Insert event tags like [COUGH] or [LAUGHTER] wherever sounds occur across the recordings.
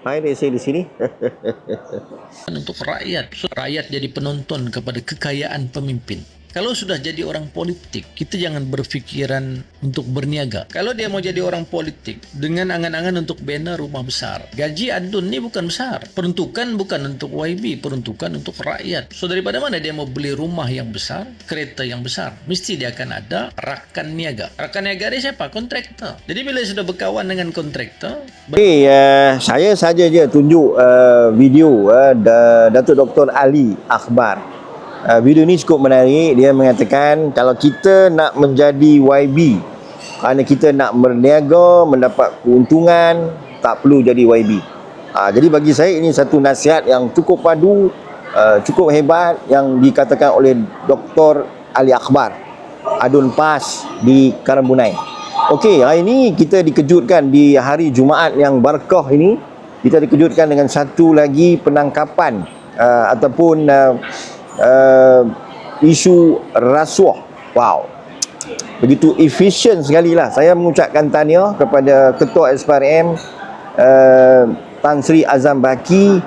Hai dia saya di sini. untuk rakyat. Rakyat jadi penonton kepada kekayaan pemimpin. Kalau sudah jadi orang politik, kita jangan berfikiran untuk berniaga. Kalau dia mau jadi orang politik dengan angan-angan untuk banner rumah besar, gaji adun ni bukan besar. Peruntukan bukan untuk YB, peruntukan untuk rakyat. So daripada mana dia mau beli rumah yang besar, kereta yang besar? Mesti dia akan ada rakan niaga. Rakan niaga dia siapa? Kontraktor. Jadi bila sudah berkawan dengan kontraktor, Okey, uh, saya saja je tunjuk uh, video uh, Datuk Dr. Ali Akbar. Uh, video ni cukup menarik. Dia mengatakan kalau kita nak menjadi YB, kerana kita nak berniaga, mendapat keuntungan, tak perlu jadi YB. Uh, jadi bagi saya ini satu nasihat yang cukup padu, uh, cukup hebat yang dikatakan oleh Dr. Ali Akbar. Adun PAS di Karambunai. Okey, hari ini kita dikejutkan di hari Jumaat yang berkah ini. Kita dikejutkan dengan satu lagi penangkapan uh, ataupun uh, uh, isu rasuah. Wow. Begitu efisien sekali lah. Saya mengucapkan tahniah kepada Ketua SPRM uh, Tan Sri Azam Baki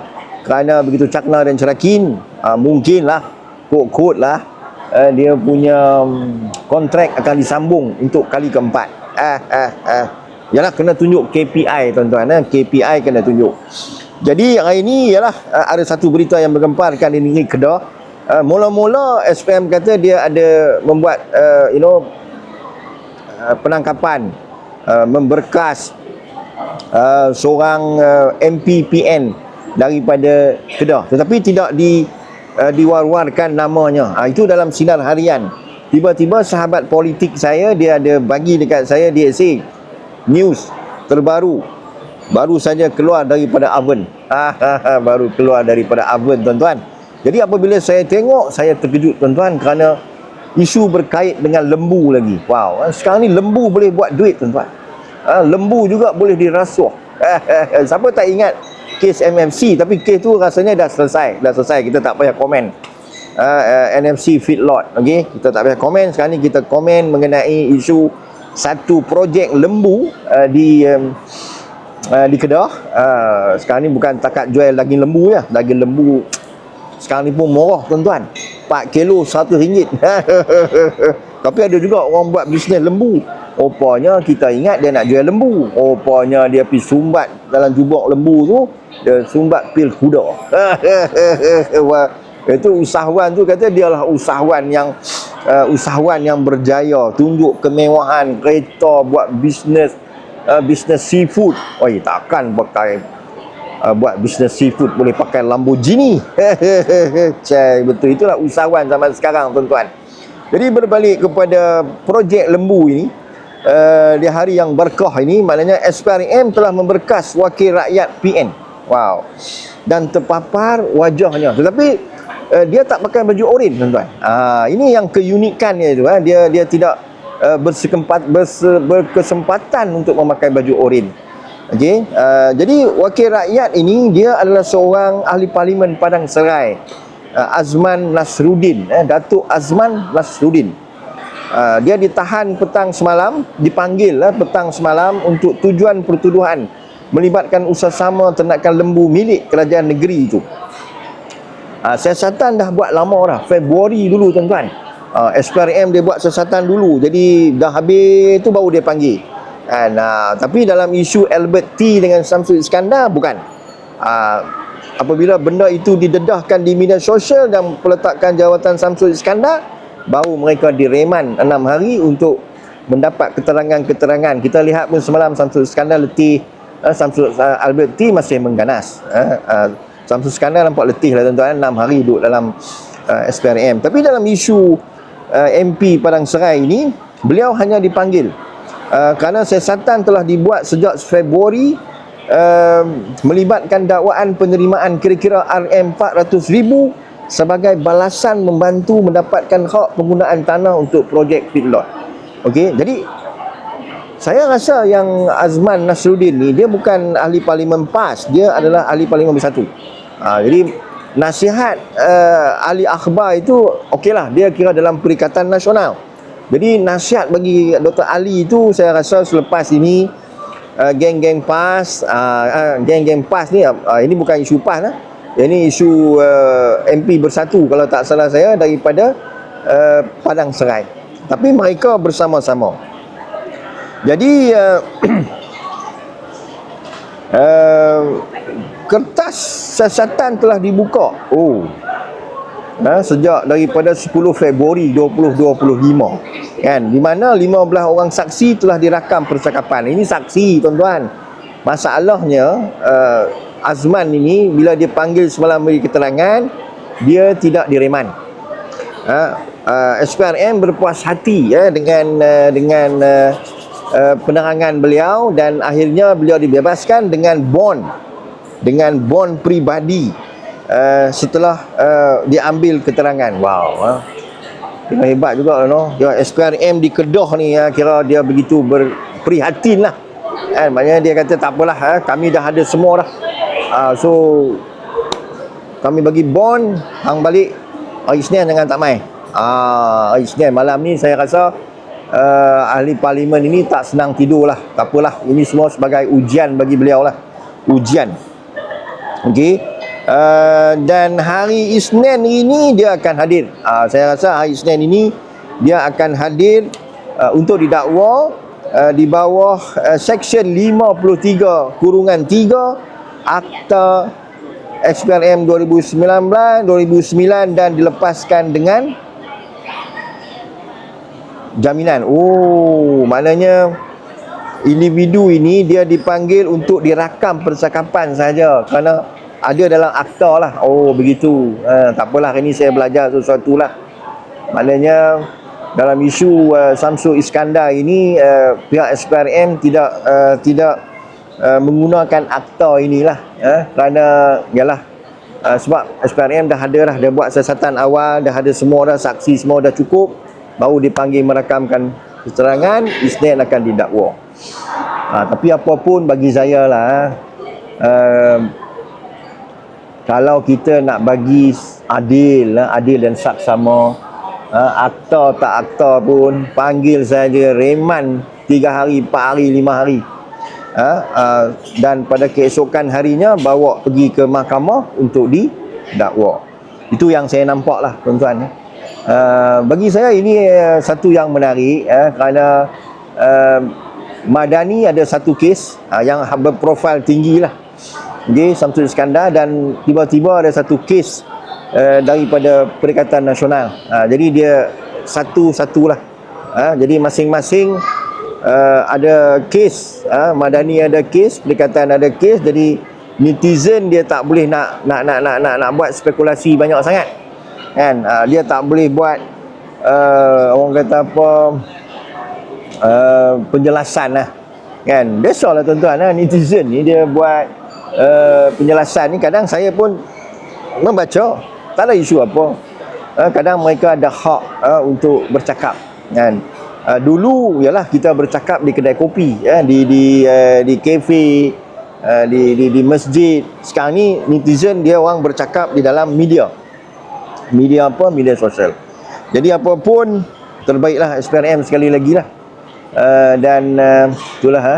kerana begitu cakna dan cerakin. Uh, mungkinlah, kod-kod lah uh, dia punya um, kontrak akan disambung untuk kali keempat. Ah, ah, ah. Yalah kena tunjuk KPI tuan-tuan eh. KPI kena tunjuk. Jadi hari ini ialah uh, ada satu berita yang menggemparkan di negeri Kedah. Uh, mula-mula SPM kata dia ada membuat uh, you know uh, penangkapan uh, memberkas uh, seorang uh, MPPN daripada Kedah tetapi tidak di uh, diwar-warkan namanya. Uh, itu dalam sinar harian. Tiba-tiba sahabat politik saya dia ada bagi dekat saya dia say news terbaru baru saja keluar daripada oven. [LAUGHS] baru keluar daripada oven tuan-tuan. Jadi apabila saya tengok saya terkejut tuan-tuan kerana isu berkait dengan lembu lagi. Wow, sekarang ni lembu boleh buat duit tuan-tuan. Ha, lembu juga boleh dirasuah. [LAUGHS] Siapa tak ingat kes MMC tapi kes tu rasanya dah selesai. Dah selesai kita tak payah komen. Uh, uh, NFC feedlot okey kita tak payah komen sekarang ni kita komen mengenai isu satu projek lembu uh, di um, uh, di Kedah. Uh, sekarang ni bukan takat jual daging lembu ya. Daging lembu sekarang ni pun murah tuan-tuan. 4 kilo RM100. [LAUGHS] Tapi ada juga orang buat bisnes lembu. Rupanya kita ingat dia nak jual lembu. Rupanya dia pergi sumbat dalam jubuk lembu tu. Dia sumbat pil kuda. [LAUGHS] Itu usahawan tu kata dia lah usahawan yang uh, usahawan yang berjaya tunjuk kemewahan kereta buat bisnes uh, bisnes seafood. Oi takkan pakai uh, buat bisnes seafood boleh pakai Lamborghini. [LAUGHS] Cai betul itulah usahawan zaman sekarang tuan-tuan. Jadi berbalik kepada projek lembu ini uh, di hari yang berkah ini maknanya SPRM telah memberkas wakil rakyat PN. Wow. Dan terpapar wajahnya. Tetapi uh, dia tak pakai baju oren tuan-tuan. Ah ini yang keunikannya itu eh. dia dia tidak uh, bersekempat berse, berkesempatan untuk memakai baju oren. Okey. Uh, jadi wakil rakyat ini dia adalah seorang ahli parlimen Padang Serai. Uh, Azman Nasruddin eh Datuk Azman Nasruddin. Uh, dia ditahan petang semalam, dipanggil lah petang semalam untuk tujuan pertuduhan melibatkan usaha sama ternakan lembu milik kerajaan negeri itu. Uh, siasatan dah buat lama dah. Februari dulu tuan-tuan. Uh, SPRM dia buat siasatan dulu. Jadi dah habis tu baru dia panggil. And, uh, tapi dalam isu Albert T dengan Samsul Iskandar bukan. Uh, apabila benda itu didedahkan di media sosial dan peletakan jawatan Samsul Iskandar, baru mereka direman 6 hari untuk mendapat keterangan-keterangan. Kita lihat pun semalam Samsul Iskandar letih. Uh, Samsul uh, Albert T masih mengganas. Uh, uh, Samsul Iskandar nampak letih lah tuan-tuan 6 hari duduk dalam uh, SPRM tapi dalam isu uh, MP Padang Serai ini beliau hanya dipanggil uh, kerana siasatan telah dibuat sejak Februari uh, melibatkan dakwaan penerimaan kira-kira RM400,000 sebagai balasan membantu mendapatkan hak penggunaan tanah untuk projek feedlot Okey, jadi saya rasa yang Azman Nasruddin ni dia bukan ahli parlimen PAS, dia adalah ahli parlimen bersatu. Ha, jadi nasihat uh, ahli akhbar itu okeylah dia kira dalam perikatan nasional. Jadi nasihat bagi Dr Ali itu saya rasa selepas ini uh, geng-geng PAS uh, uh, geng-geng PAS ni uh, ini bukan isu PAS lah. Ini isu uh, MP bersatu kalau tak salah saya daripada uh, Padang Serai. Tapi mereka bersama-sama. Jadi uh, [CLEARS THROAT] uh, kertas siasatan telah dibuka. Oh ha, sejak daripada 10 Februari 2025 kan? Di mana 15 orang saksi telah dirakam percakapan. Ini saksi tuan-tuan. Masalahnya uh, Azman ini bila dia panggil semalam beri keterangan dia tidak direman. Ha, uh, SPRM berpuas hati ya dengan uh, dengan uh, uh, penerangan beliau dan akhirnya beliau dibebaskan dengan bond. Dengan bond peribadi uh, setelah uh, diambil keterangan. Wow uh. kira hebat juga no kira SPRM di Kedah ni uh, kira dia begitu berprihatin lah kan maknanya dia kata tak apalah uh, kami dah ada semua dah. Uh, so kami bagi bond hang balik hari Isnin jangan tak mai. Ah hari Isnin malam ni saya rasa uh, ahli parlimen ini tak senang tidur lah tak apalah ini semua sebagai ujian bagi beliau lah. Ujian. Okey. Uh, dan hari Isnin ini dia akan hadir. Uh, saya rasa hari Isnin ini dia akan hadir uh, untuk didakwa uh, di bawah uh, Seksyen 53 kurungan 3 Akta XPRM 2019 2009 dan dilepaskan dengan jaminan. Oh, maknanya individu ini dia dipanggil untuk dirakam percakapan saja kerana ada dalam akta lah. Oh begitu. Uh, tak apalah hari ni saya belajar sesuatu lah. Maknanya dalam isu uh, Samsul Iskandar ini uh, pihak SPRM tidak uh, tidak uh, menggunakan akta inilah. Uh, kerana yalah uh, sebab SPRM dah ada dah dia buat siasatan awal dah ada semua dah saksi semua dah cukup. Baru dipanggil merakamkan keterangan Isnin akan didakwa. Ha, tapi apapun bagi saya lah uh, kalau kita nak bagi adil uh, adil dan saksama uh, akta tak akta pun panggil saja reman 3 hari 4 hari 5 hari. Uh, dan pada keesokan harinya bawa pergi ke mahkamah untuk didakwa. Itu yang saya nampak lah tuan-tuan bagi saya ini satu yang menarik kerana Madani ada satu kes yang berprofil tinggi lah okay, Samsul Iskandar dan tiba-tiba ada satu kes uh, daripada Perikatan Nasional. Uh, jadi dia satu-satulah. Uh, jadi masing-masing uh, ada kes uh, Madani ada kes Perikatan ada kes jadi netizen dia tak boleh nak nak nak nak nak, nak buat spekulasi banyak sangat. Kan? Uh, dia tak boleh buat uh, orang kata apa uh, penjelasan lah. Kan? Biasalah tuan-tuan lah, netizen ni dia buat uh, penjelasan ni kadang saya pun membaca tak ada isu apa. Uh, kadang mereka ada hak uh, untuk bercakap kan. Uh, dulu ialah kita bercakap di kedai kopi ya, di di uh, di kafe uh, di, di di masjid. Sekarang ni netizen dia orang bercakap di dalam media. Media apa? Media sosial. Jadi apapun terbaiklah SPRM sekali lagi lah. Uh, dan uh, itulah ha.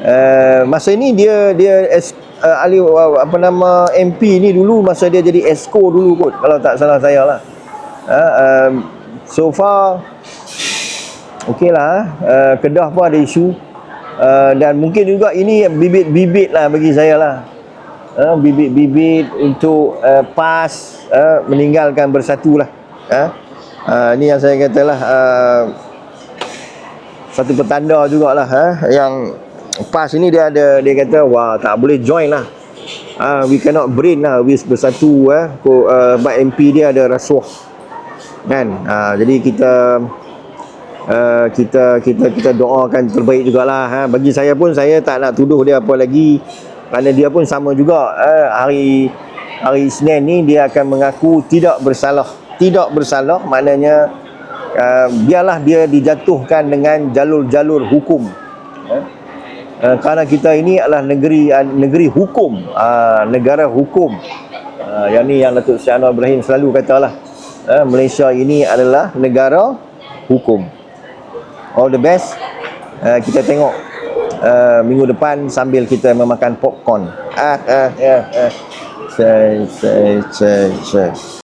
uh, masa ini dia dia es, uh, ahli uh, apa nama MP ni dulu masa dia jadi ESCO dulu kot kalau tak salah saya lah. Uh, uh, so far okey lah uh, Kedah pun ada isu. Uh, dan mungkin juga ini bibit-bibit lah bagi saya lah. Uh, bibit-bibit untuk uh, PAS uh, meninggalkan bersatu lah. Uh, uh, ini yang saya katalah uh, satu petanda jugalah uh, yang PAS ini dia ada dia kata wah tak boleh join lah. Uh, we cannot brain lah we bersatu uh, uh, but MP dia ada rasuah kan? Uh, jadi kita Uh, kita kita kita doakan terbaik jugalah ha. bagi saya pun saya tak nak tuduh dia apa lagi. Kerana dia pun sama juga eh, hari hari Isnin ni dia akan mengaku tidak bersalah. Tidak bersalah maknanya uh, biarlah dia dijatuhkan dengan jalur-jalur hukum eh? Uh, kerana kita ini adalah negeri uh, negeri hukum uh, negara hukum uh, yang ni yang Datuk Sri Anwar Ibrahim selalu katalah uh, Malaysia ini adalah negara hukum all the best uh, kita tengok uh, minggu depan sambil kita memakan popcorn. Ah, ah, ah, ah. Say, say, say, say.